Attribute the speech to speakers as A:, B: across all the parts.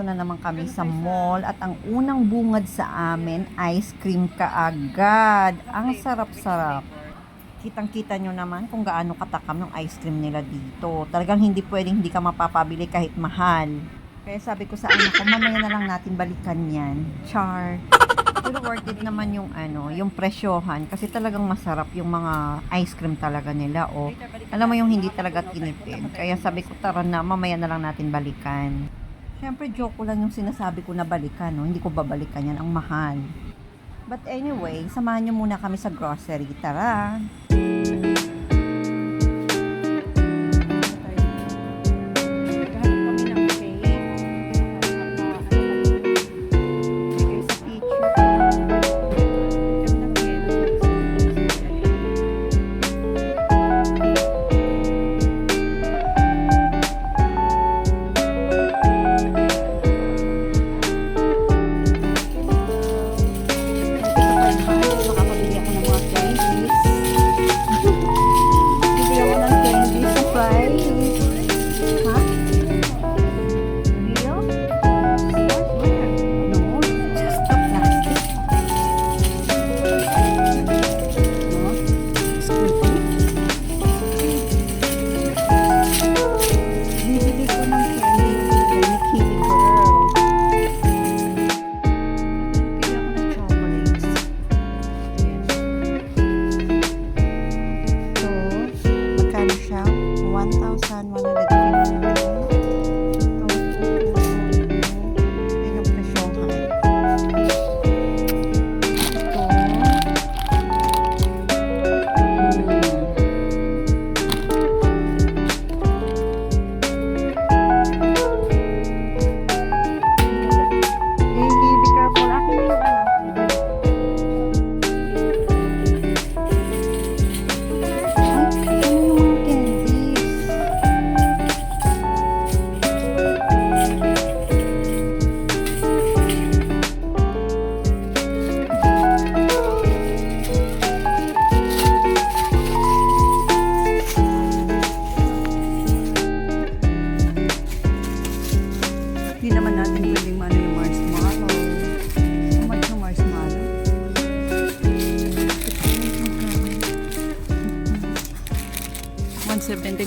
A: na naman kami sa mall at ang unang bungad sa amin, ice cream kaagad. Ang sarap-sarap. Kitang-kita nyo naman kung gaano katakam ng ice cream nila dito. Talagang hindi pwedeng hindi ka mapapabili kahit mahal. Kaya sabi ko sa anak ko, mamaya na lang natin balikan yan. Char. Pero worth it naman yung ano, yung presyohan kasi talagang masarap yung mga ice cream talaga nila o alam mo yung hindi talaga tinipid. Kaya sabi ko tara na mamaya na lang natin balikan. Siyempre joke ko lang yung sinasabi ko na balikan, no? hindi ko babalikan yan, ang mahal. But anyway, samahan nyo muna kami sa grocery. Tara! Naghahanap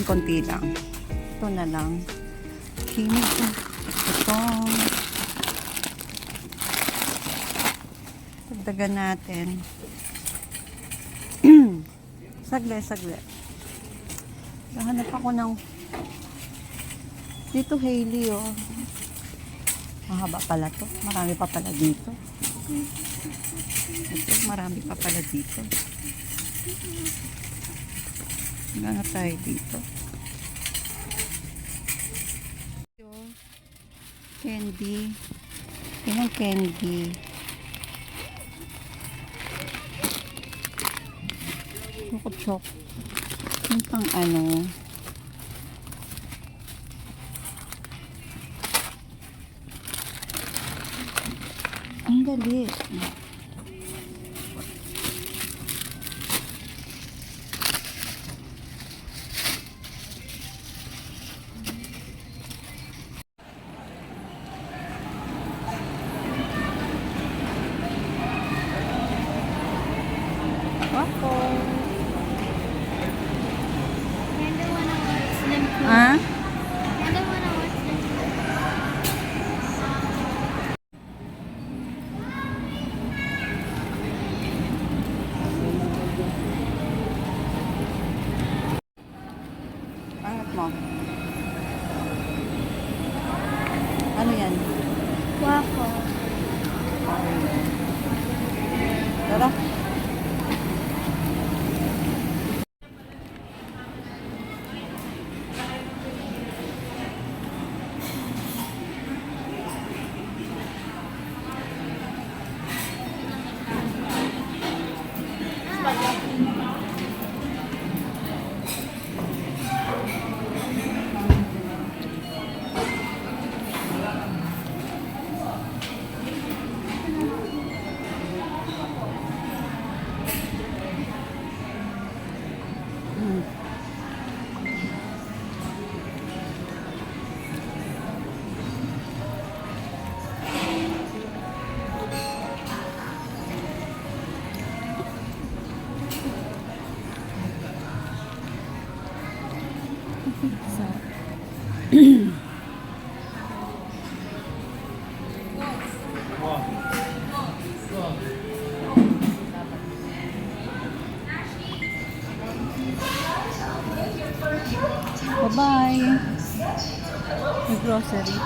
A: konti lang. Ito na lang. Kinig. Ito. Dagdagan natin. sagli, sagli. Nahanap ako ng dito Hailey oh. Mahaba pala to. Marami pa pala dito. Ito, marami pa pala dito. Wala na tayo dito. Ito, Candy. Yan ang candy. Choco chok. Yung pang ano. Ang dali. Ako. Ah? Angat mo. Bye-bye. May grocery.